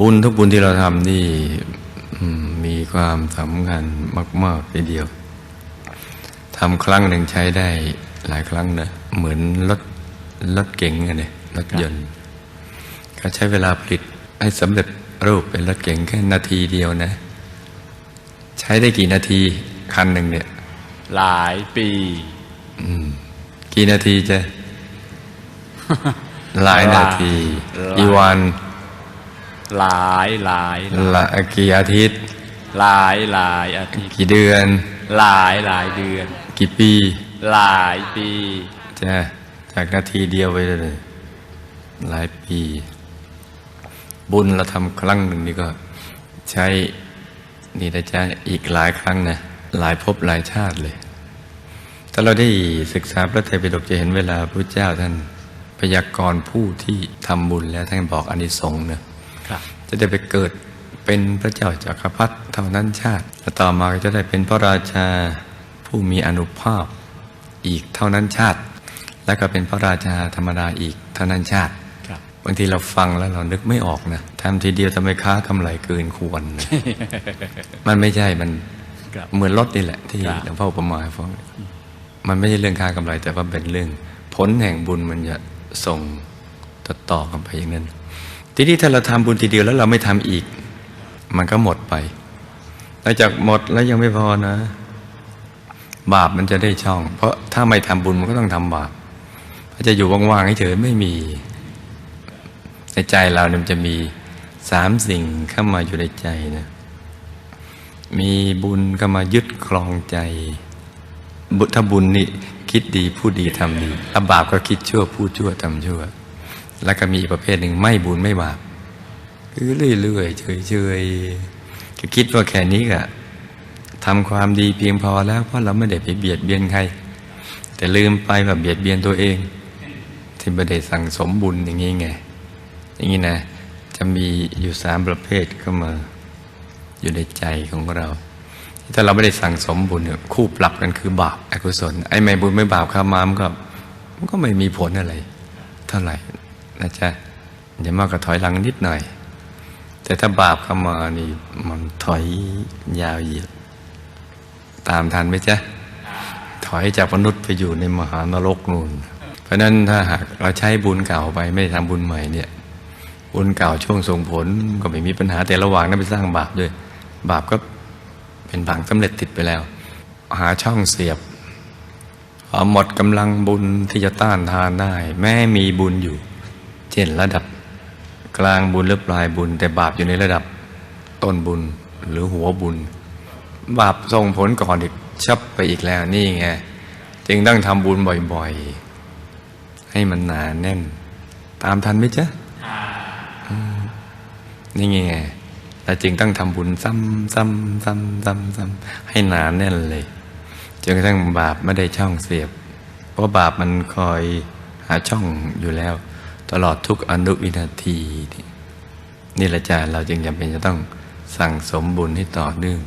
บุญทุกบุญที่เราทำนี่อืมมีความสำคัญมากๆทีเดียวทำครั้งหนึ่งใช้ได้หลายครั้งนะเหมือนรถรถเก๋งอะเนี่ยรถยนต์เขาใช้เวลาผลิตให้สำเร็จรูปเป็นรถเก๋งแค่นาทีเดียวนะ ใช้ได้กี่นาทีคันหนึ่งเนี่ย หลายปีกี่นาทีจะหลายนาทีหลายกี่วัน หลายหลายละกี่อาทิตย์ หลายหลายอาทิตย์ กี่เดือน หลายหลายเดือน กี่ปี หลายปีจะจากนาทีเดียวไปเลย หลายปี บุญเราทำครั้งหนึ่งนี่ก็ ใช้นี่นะจ๊ะอีกหลายครั้งนะหลายภพหลายชาติเลย ถ้าเราได้ศึกษาพระไตรปิฎกจะเห็นเวลาพระเจ้าท่านพยากรณ์ผู้ที่ทำบุญแล้วท่านบอกอานิสงส์นะครับ จะได้ไปเกิดเป็นพระเจ้าจักรพรรดิเท่านั้นชาติแล้วต่อมาก็จะได้เป็นพระราชาผู้มีอนุภาพอีกเท่านั้นชาติ แล้วก็เป็นพระราชาธรรมดาอีกเท่านั้นชาติครับบางทีเราฟังแล้วเรานึกไม่ออกนะทำทีเดียวทำไมค้ากำไรเกินควรนะมันไม่ใช่มันครับเหมือนรถนี่แหละ ที่ครับหลวงพ่ออุปมาให้ฟังมันไม่ใช่เรื่องค้ากำไร แต่ว่าเป็นเรื่อง ผลแห่งบุญมันจะส่งต่อต่อกันไปอย่างนั้น ทีนี้ถ้าเราทำบุญทีเดียวแล้วเราไม่ทำอีก มันก็หมดไปหลังจากหมดแล้วยังไม่พอนะ บาปมันจะได้ช่อง เพราะถ้าไม่ทำบุญมันก็ต้องทำบาปจะอยู่ว่างๆเฉยไม่มี ในใจเราเนี่ยมันจะมีสามสิ่งเข้ามาอยู่ในใจนะมีบุญเข้ามายึดครองใจบุถ้าบุญนี่คิดดีพูดดีทำดีถ้าบาปก็คิดชั่วพูดชั่วทำชั่ว แล้วก็มีอีกประเภทหนึ่งไม่บุญไม่บาปคือเรื่อยๆเฉยๆก็คิดว่าแค่นี้ก็ทำความดีเพียงพอแล้วเพราะเราไม่ได้ไปเบียดเบียนใคร แต่ลืมไปว่าเบียดเบียนตัวเอง ที่ไม่ได้สั่งสมบุญอย่างนี้ไง อย่างนี้นะ จะมีอยู่สามประเภทเข้ามาอยู่ในใจของเราถ้าเราไม่ได้สั่งสมบุญเนี่ยคู่ปรับกันคือบาปอกุศลไอ้ไม่บุญไม่บาปเข้ามามันก็มันก็ไม่มีผลอะไร เท่าไหร่ นะจ๊ะอย่ามากก็ถอยหลังนิดหน่อย แต่ถ้าบาปเข้ามานี่มันถอยยาวเหยียดตามทันไหมจ๊ะถอยจากมนุษย์ไปอยู่ในมหานรกนู่น เพราะนั้นถ้าหากเราใช้บุญเก่าไปไม่ทำบุญใหม่เนี่ย บุญเก่าช่วงส่งผลก็ไม่มีปัญหาแต่ระหว่างนั้นไปสร้างบาปด้วย บาปก็เป็นผังสำเร็จติดไปแล้ว หาช่องเสียบหมดกำลังบุญที่จะต้านทานได้ แม้มีบุญอยู่ เช่นระดับกลางบุญหรือปลายบุญ แต่บาปอยู่ในระดับต้นบุญหรือหัวบุญ บาปส่งผลก่อนอีกชับไปอีกแล้วนี่ไงจึงต้องทำบุญบ่อยๆ ให้มันหนาแน่น ตามทันไหมจ๊ะนี่ไงเราจึงต้องทำบุญซ้ำซ้ำซ้ำซ้ำซ้ำให้หนาแน่นเลยจนกระทั่งบาปไม่ได้ช่องเสียบ เพราะบาปมันคอยหาช่องอยู่แล้ว ตลอดทุกอนุวินาที นี่แหละจ้าเราจึงจำเป็นจะต้องสั่งสมบุญให้ต่อเนื่อง